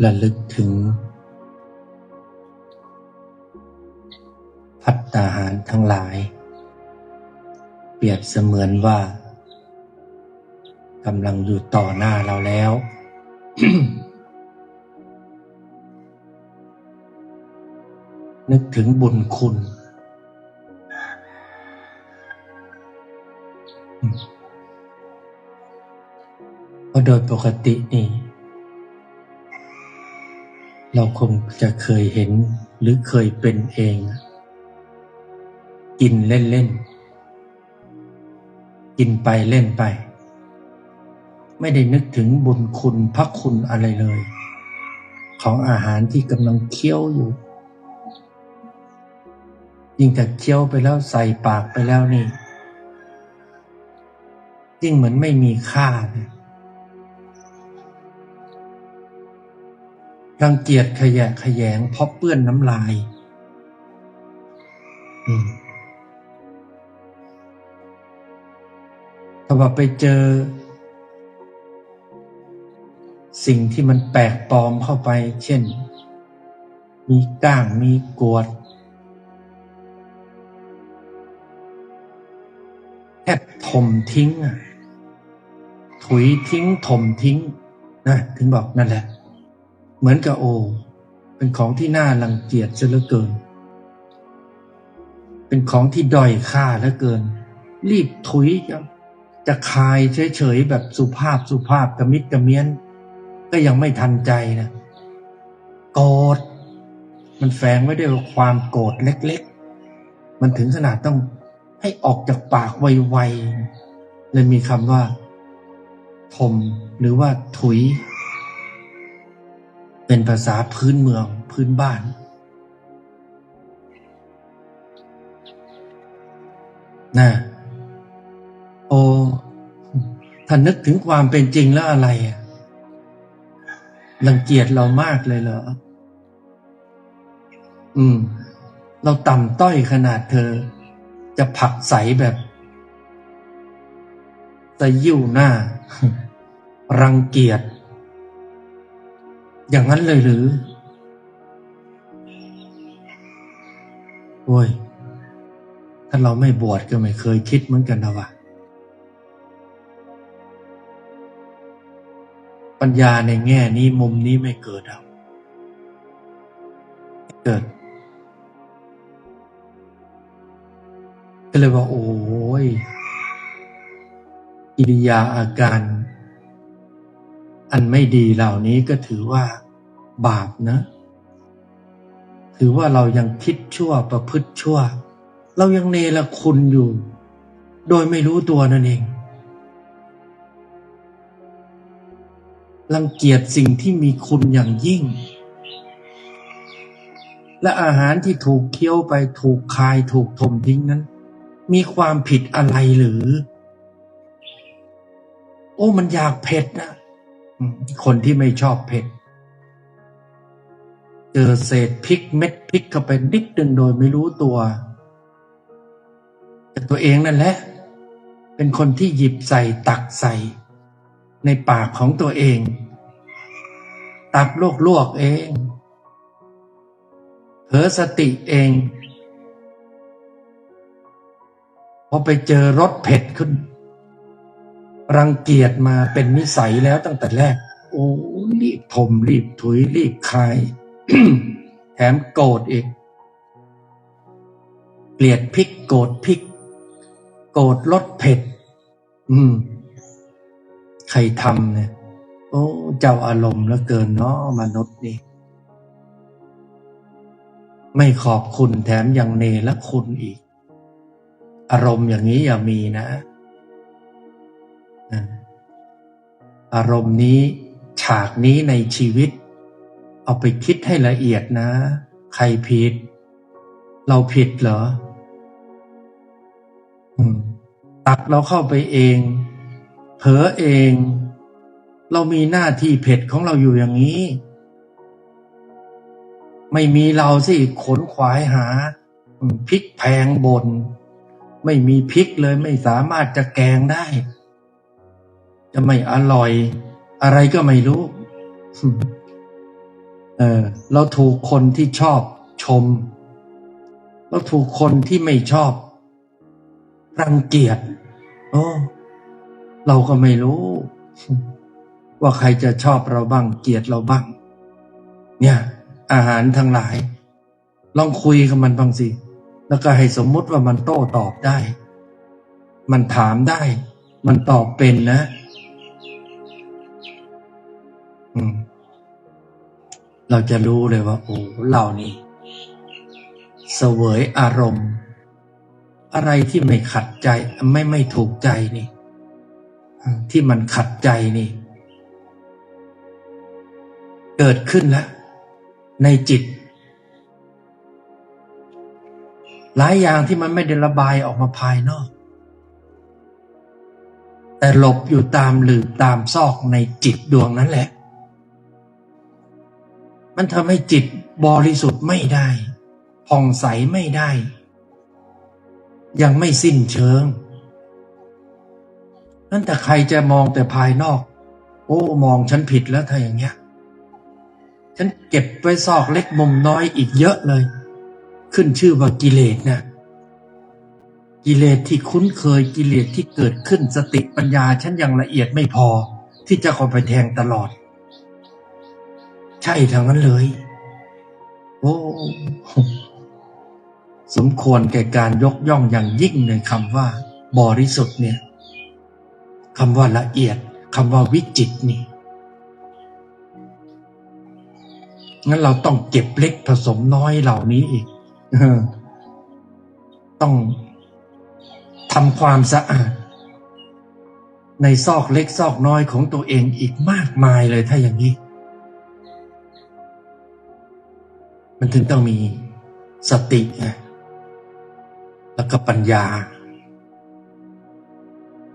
ระลึกถึง พัตตาหารทั้งหลาย เปรียบเสมือนว่ากำลังอยู่ต่อหน้าเราแล้ว นึกถึงบุญคุณ เพราะโดยปกตินี่ เราคงจะเคยเห็นหรือเคยเป็นเอง กินเล่นๆ กินไปเล่นไป ไม่ได้นึกถึงบุญคุณพระคุณอะไรเลย ของอาหารที่กำลังเคี้ยวอยู่ ยิ่งแต่เคี้ยวไปแล้วใส่ปากไปแล้วนี่ยิ่งเหมือนไม่มีค่าเลย รังเกียจขยะขยงเพราะเปื้อนน้ำลายถ้าว่าไปเจอ สิ่งที่มันแปลกปลอมเข้าไป เช่น มีก้างมีกวดแทบถมทิ้งถุยทิ้งถมทิ้งนะถึงบอกนั่นแหละ เหมือนกับโอ เป็นของที่น่ารังเกียจซะเหลือเกิน เป็นของที่ด้อยค่าเหลือเกิน รีบถุยจะจะคายเฉยๆแบบสุภาพสุภาพกระมิดกระเมียน ก็ยังไม่ทันใจนะโกรธมันแฝงไว้ด้วยความโกรธเล็กๆ มันถึงขนาดต้องให้ออกจากปากไวๆเลยมีคำว่า ทมหรือว่าถุย เป็นภาษาพื้นเมืองพื้นบ้าน นะโอถ้านึกถึงความเป็นจริงแล้วอะไรรังเกียจเรามากเลยเหรอ อืม เราต่ำต้อยขนาดเธอ จะผลักใสแบบตะยิ้วหน้า รังเกียจ อย่างนั้นเลยหรือ โอ้ย ถ้าเราไม่บวชก็ไม่เคยคิดเหมือนกันนะวะปัญญาในแง่นี้มุมนี้ไม่เกิดเอาเกิดก็เลยว่า โอ้ยกิริยาอาการ อันไม่ดีเหล่านี้ก็ถือว่าบาปนะ ถือว่าเรายังคิดชั่วประพฤติชั่ว เรายังเนรคุณอยู่ โดยไม่รู้ตัวนั่นเองรังเกียจสิ่งที่มีคุณอย่างยิ่ง และอาหารที่ถูกเคี้ยวไปถูกคายถูกถมทิ้งนั้น มีความผิดอะไรหรือ โอ้มันอยากเผ็ดนะ คนที่ไม่ชอบเผ็ดเจอเศษพริกเม็ดพริกเข้าไปนิดนึงโดยไม่รู้ตัว แต่ตัวเองนั่นแหละ เป็นคนที่หยิบใส่ตักใส่ ในปากของตัวเอง ตับลวกลวกๆเองเผลอสติเองพอไปเจอรสเผ็ดขึ้น รังเกียจมาเป็นนิสัยแล้วตั้งแต่แรก โอ้รีบถมรีบถุยรีบคายแถมโกรธอีก เกลียดพริกโกรธพริก โกรธรสเผ็ด อืม ใครทำเนี่ย โอ้เจ้าอารมณ์แล้วเกินเนาะมนุษย์นี่ ไม่ขอบคุณแถมยังเนรคุณอีก อารมณ์อย่างนี้อย่ามีนะ อารมณ์นี้ฉากนี้ในชีวิต เอาไปคิดให้ละเอียดนะ ใครผิด เราผิดเหรอตักเราเข้าไปเอง เผลอเอง เรามีหน้าที่เผ็ดของเราอยู่อย่างนี้ ไม่มีเราสิขนขวายหาพริกแพงบน ไม่มีพริกเลยไม่สามารถจะแกงได้ จะไม่อร่อย อะไรก็ไม่รู้ เออ เราถูกคนที่ชอบชม เราถูกคนที่ไม่ชอบ รังเกียจโอ้เราก็ไม่รู้ ว่าใครจะชอบเราบ้าง เกลียดเราบ้าง เนี่ย อาหารทั้งหลาย ลองคุยกับมันบ้างสิ แล้วก็ให้สมมุติว่ามันโต้ตอบได้ มันถามได้ มันตอบเป็นนะ เราจะรู้เลยว่า โอ้เรานี่เสวยอารมณ์ อะไรที่ไม่ขัดใจ ไม่ไม่ถูกใจนี่ ที่มันขัดใจนี่ เกิดขึ้นแล้ว ในจิต หลายอย่างที่มันไม่ได้ระบายออกมาภายนอก แต่หลบอยู่ตามหลืบตามซอกในจิตดวงนั้นแหละ มันทำให้จิตบริสุทธิ์ไม่ได้ผ่องใสไม่ได้ ยังไม่สิ้นเชิงนั่นแต่ใครจะมองแต่ภายนอก โอ้มองฉันผิดแล้วถ้าอย่างเงี้ย ฉันเก็บไว้ซอกเล็กมุมน้อยอีกเยอะเลย ขึ้นชื่อว่ากิเลสนะกิเลสที่คุ้นเคยกิเลสที่เกิดขึ้นสติปัญญา ฉันยังละเอียดไม่พอ ที่จะเข้าไปแทงตลอด ใช่ทั้งนั้นเลย โอ้สมควรแก่การยกย่องอย่างยิ่งในคำว่า บริสุทธิ์เนี่ยคำว่าละเอียดคำว่าวิจิตรนี่งั้นเราต้องเก็บเล็กผสมน้อยเหล่านี้อีกต้องทำความสะอาด ในซอกเล็กซอกน้อยของตัวเองอีกมากมายเลยถ้าอย่างนี้ มันถึงต้องมีสติแล้วก็ปัญญา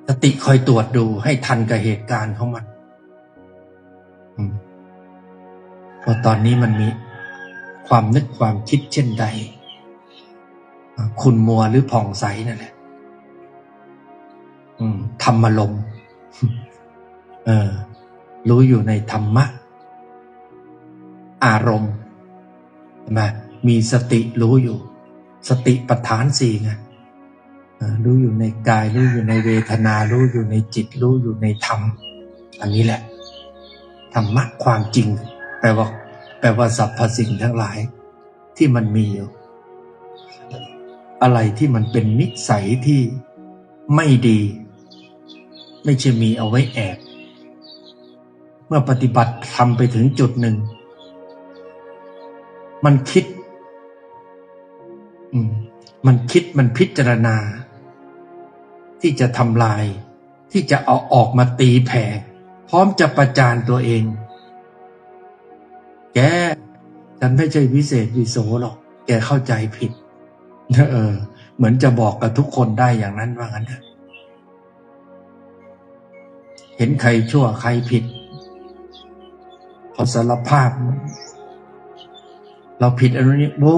สติคอยตรวจดูให้ทันกับเหตุการณ์ของมันเพราะตอนนี้มันมีความนึกความคิดเช่นใด คุณมัวหรือผ่องใสนั่นแหละธรรมลมเออ รู้อยู่ในธรรมะ อารมณ์ ใช่ไหมมีสติรู้อยู่ สติปัฏฐานสี่ไงรู้อยู่ในกาย รู้อยู่ในเวทนา รู้อยู่ในจิต รู้อยู่ในธรรม อันนี้แหละธรรมะความจริง แปลว่า แปลว่าสรรพสิ่งทั้งหลาย ที่มันมีอยู่ อะไรที่มันเป็นนิสัยที่ไม่ดี ไม่ใช่มีเอาไว้แอบ เมื่อปฏิบัติทำไปถึงจุดหนึ่ง มันคิด อืม มันคิดมันพิจารณา ที่จะทำลาย ที่จะเอาออกมาตีแผ่พร้อมจะประจานตัวเอง แกฉันไม่ใช่วิเศษวิโสหรอก แกเข้าใจผิดเออ เหมือนจะบอกกับทุกคนได้อย่างนั้นว่างั้นเถอะเห็นใครชั่วใครผิดเขาสารภาพ เราผิดอันนี้โว้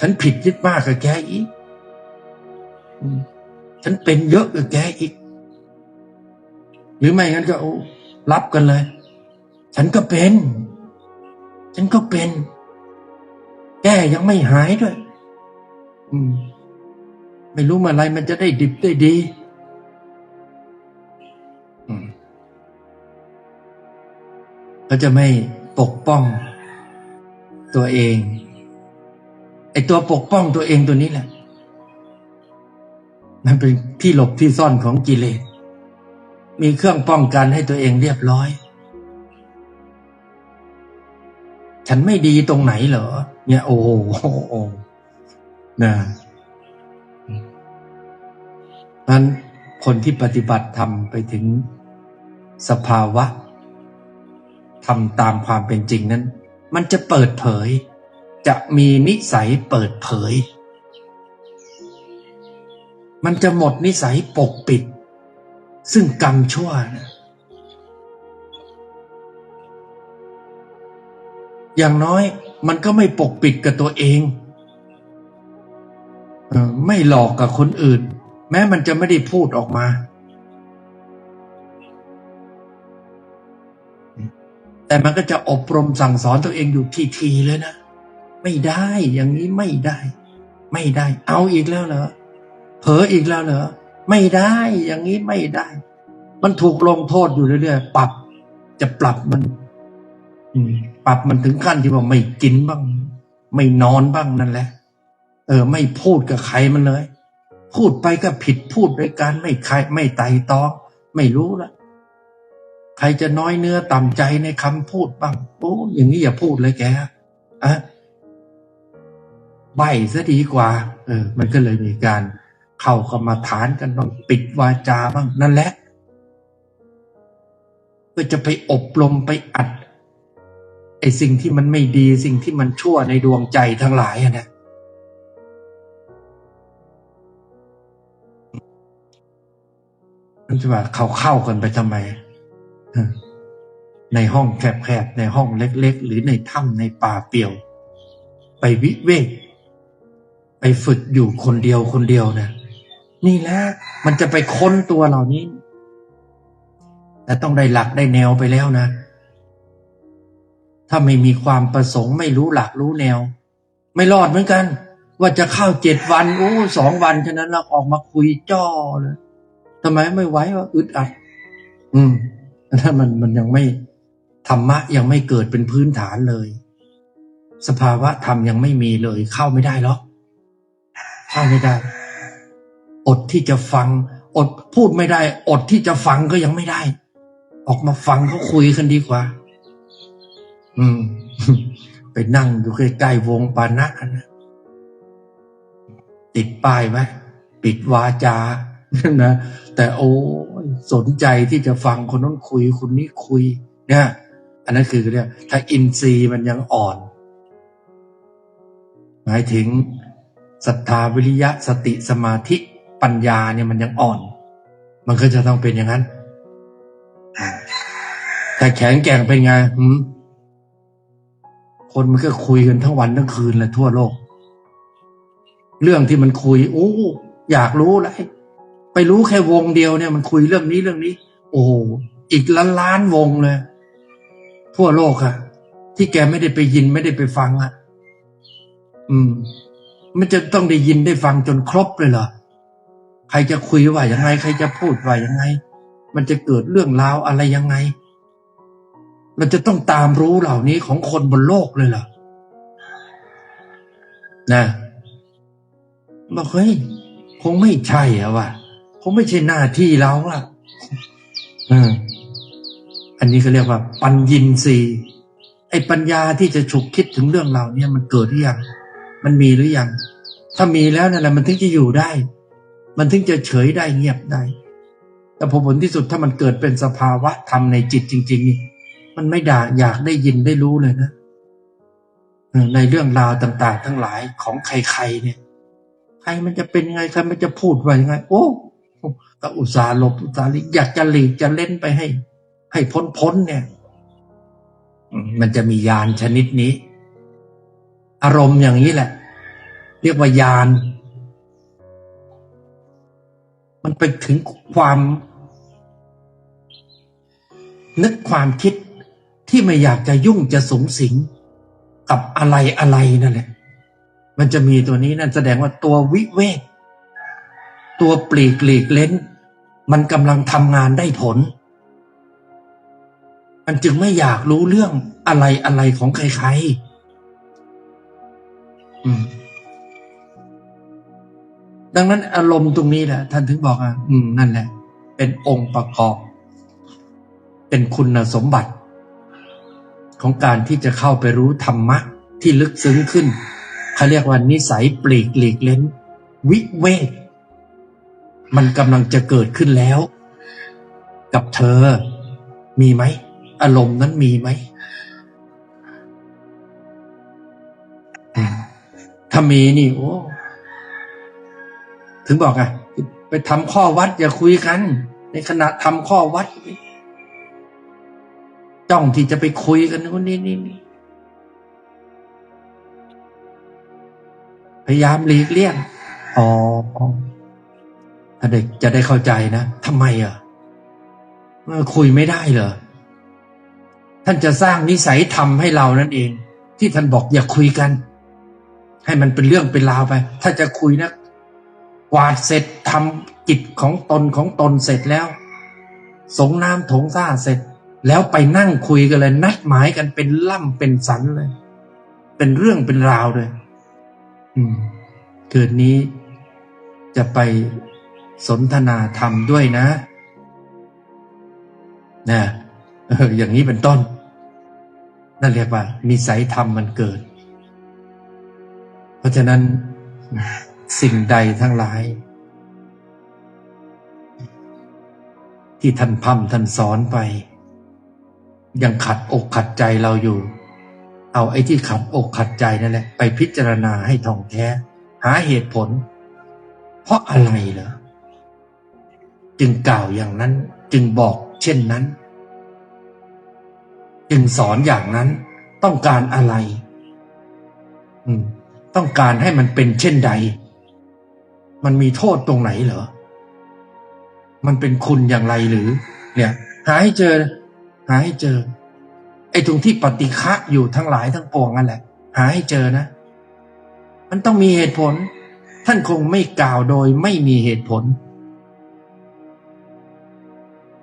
ฉันผิดยึดมากกับแกอีกฉันเป็นเยอะกับแกอีก หรือไม่งั้นก็โอ้รับกันเลย ฉันก็เป็น ฉันก็เป็น แกยังไม่หายด้วย อืม ไม่รู้เมื่อไรมันจะได้ดิบได้ดีอืมก็จะไม่ปกป้อง ตัวเองไอตัวปกป้องตัวเองตัวนี้แหละ มันเป็นที่หลบที่ซ่อนของกิเลส มีเครื่องป้องกันให้ตัวเองเรียบร้อย ฉันไม่ดีตรงไหนเหรอ เนี่ยโอ้โหโอ้นะนั้นคนที่ปฏิบัติทำไปถึงสภาวะทำตามความเป็นจริงนั้น มันจะเปิดเผย จะมีนิสัยเปิดเผย มันจะหมดนิสัยปกปิด ซึ่งกรรมชั่วนะอย่างน้อยมันก็ไม่ปกปิดกับตัวเอง ไม่หลอกกับคนอื่น แม้มันจะไม่ได้พูดออกมา แต่มันก็จะอบรมสั่งสอนตัวเองอยู่ทีๆเลยนะ ไม่ได้อย่างนี้ไม่ได้ ไม่ได้ เอาอีกแล้วเหรอเผลออีกแล้วเหรอไม่ได้อย่างนี้ไม่ได้ มันถูกลงโทษอยู่เรื่อยๆปรับจะปรับมันอืปรับมันถึงขั้นที่ว่าไม่กินบ้าง ไม่นอนบ้างนั่นแหละ เออ ไม่พูดกับใครมันเลย พูดไปก็ผิดพูดโดยการไม่ใครไม่ไต่ตองไม่รู้ละ ใครจะน้อยเนื้อต่ำใจในคำพูดบ้างโอ้อย่างนี้อย่าพูดเลยแกอะใบซะดีกว่า เออ มันก็เลยมีการเข้ากรรมาฐานกันบ้างปิดวาจาบ้างนั่นแหละเพื่อจะไปอบรมไปอัดไอสิ่งที่มันไม่ดีสิ่งที่มันชั่วในดวงใจทั้งหลายอะนะมันจะว่าเขาเข้ากันไปทำไม ในห้องแคบๆในห้องเล็ก ๆ หรือในถ้ำในป่าเปี่ยว ไปวิเวก ไปฝึกอยู่คนเดียวคนเดียวนะนี่แหละมันจะไปค้นตัวเหล่านี้ แต่ต้องได้หลักได้แนวไปแล้วนะ ถ้าไม่มีความประสงค์ไม่รู้หลักรู้แนว ไม่รอดเหมือนกัน ว่าจะเข้าเจ็ดวันโอ้สองวันฉะนั้นเราออกมาคุยจ้อเลยทำไมไม่ไหวว่าอึดอัด อืม ถ้ามันมันยังไม่ธรรมะยังไม่เกิดเป็นพื้นฐานเลย สภาวะธรรมยังไม่มีเลย เข้าไม่ได้หรอกเข้าไม่ได้ อดที่จะฟัง อดพูดไม่ได้ อดที่จะฟังก็ยังไม่ได้ ออกมาฟังเขาคุยกันดีกว่า อืม ไปนั่งอยู่ใกล้ๆวงปานะนะติดป้ายไว้ปิดวาจา นะแต่โอ้สนใจที่จะฟังคนนั้นคุยคนนี้คุยเนี่ยอันนั้นคือเรียกถ้าอินทรีย์มันยังอ่อน หมายถึงศรัทธาวิริยะสติสมาธิปัญญาเนี่ยมันยังอ่อน มันก็จะต้องเป็นอย่างนั้นแต่แข็งแกร่งเป็นไงหืคนมันก็คุยกันทั้งวันทั้งคืนเลยทั่วโลก เรื่องที่มันคุยโอ้อยากรู้เลย ไปรู้แค่วงเดียวเนี่ยมันคุยเรื่องนี้เรื่องนี้ โอ้โหอีกล้านล้านวงเลยทั่วโลกอะที่แกไม่ได้ไปยินไม่ได้ไปฟังอะอืม มันจะต้องได้ยินได้ฟังจนครบเลยเหรอใครจะคุยว่ายังไง ใครจะพูดว่ายังไง มันจะเกิดเรื่องราวอะไรยังไงเราจะต้องตามรู้เหล่านี้ของคนบนโลกเลยเหรอนะบอกเฮ้ยคงไม่ใช่อะว่ะ คงไม่ใช่หน้าที่เราอะอันนี้เขาเรียกว่า ปัญญินรีไอ้ปัญญาที่จะฉุกคิดถึงเรื่องเหล่านี้มันเกิดหรือยังมันมีหรือยังถ้ามีแล้วนั่นแหละมันถึงจะอยู่ได้ มันถึงจะเฉยได้เงียบได้ แต่ผลที่สุดถ้ามันเกิดเป็นสภาวะธรรมในจิตจริง ๆ นี่ มันไม่ด่าอยากได้ยินได้รู้เลยนะในเรื่องราวต่าง ๆ ทั้งหลายของใครๆเนี่ย ใครมันจะเป็นยังไงใครมันจะพูดว่ายังไง โอ้ ก็อุตส่าห์หลบอุตส่าห์หลีกอยากจะหลีกจะเล่นไปให้ ให้พ้นๆเนี่ยอืมมันจะมียานชนิดนี้ อารมณ์อย่างนี้แหละ เรียกว่ายาน มันไปถึงความนึกความคิดที่ไม่อยากจะยุ่งจะสงสิงกับอะไรอะไรนั่นแหละ มันจะมีตัวนี้นั่นแสดงว่าตัววิเวก ตัวปลีกหลีกเล้น มันกำลังทำงานได้ผล มันจึงไม่อยากรู้เรื่องอะไรอะไรของใครๆอืมดังนั้นอารมณ์ตรงนี้แหละท่านถึงบอกอะอืมนั่นแหละ เป็นองค์ประกอบ เป็นคุณสมบัติ ของการที่จะเข้าไปรู้ธรรมะที่ลึกซึ้งขึ้นเขาเรียกว่านิสัยปลีกหลีกเล้น วิเวก มันกำลังจะเกิดขึ้นแล้ว กับเธอ มีไหม อารมณ์นั้นมีไหม ถ้ามีนี่โอ้ถึงบอกไงไปทำข้อวัดอย่าคุยกัน ในขณะทำข้อวัดจ้องที่จะไปคุยกันนู่นนี่นี่นี่พยายามหลีกเลี่ยงอ๋อ ถ้าเด็กจะได้เข้าใจนะทำไมอะคุยไม่ได้เหรอท่านจะสร้างนิสัยธรรมให้เรานั่นเอง ที่ท่านบอกอย่าคุยกัน ให้มันเป็นเรื่องเป็นราวไป ถ้าจะคุยนะกวาดเสร็จทำกิจของตนของตนเสร็จแล้ว สงน้ำถงซ่าเสร็จ แล้วไปนั่งคุยกันเลย นัดหมายกันเป็นล่ำเป็นสันเลย เป็นเรื่องเป็นราวเลย อืม เกิดนี้จะไป สนทนาธรรมด้วยนะนะอย่างนี้เป็นต้น นั่นเรียกว่านิสัยธรรมมันเกิด เพราะฉะนั้นสิ่งใดทั้งหลาย ที่ท่านพร่ำท่านสอนไป ยังขัดอกขัดใจเราอยู่ เอาไอ้ที่ขัดอกขัดใจนั่นแหละ ไปพิจารณาให้ท่องแท้ หาเหตุผล เพราะอะไรเหรอ จึงกล่าวอย่างนั้นจึงบอกเช่นนั้น จึงสอนอย่างนั้นต้องการอะไรต้องการให้มันเป็นเช่นใด มันมีโทษตรงไหนเหรอ มันเป็นคุณอย่างไรหรือ เนี่ย หาให้เจอ หาให้เจอ ไอ้ตรงที่ปฏิฆะอยู่ทั้งหลายทั้งปวงนั่นแหละ หาให้เจอนะ มันต้องมีเหตุผล ท่านคงไม่กล่าวโดยไม่มีเหตุผล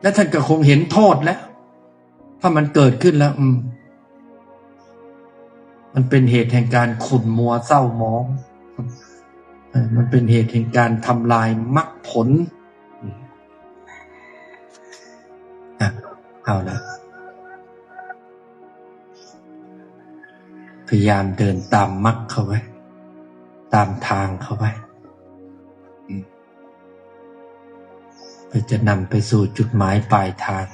และท่านก็คงเห็นโทษแล้ว ถ้ามันเกิดขึ้นแล้ว อืม มันเป็นเหตุแห่งการขุ่นมัวเศร้ามอง มันเป็นเหตุแห่งการทำลายมรรคผลอะเอาละพยายามเดินตามมรรคเข้าไว้ ตามทางเข้าไว้ อืม เพื่อจะนำไปสู่จุดหมายปลายทาง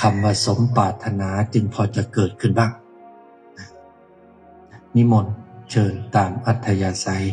คำว่าสมปรารถนาจึงพอจะเกิดขึ้นบ้าง นิมนต์เชิญตามอัธยาศัย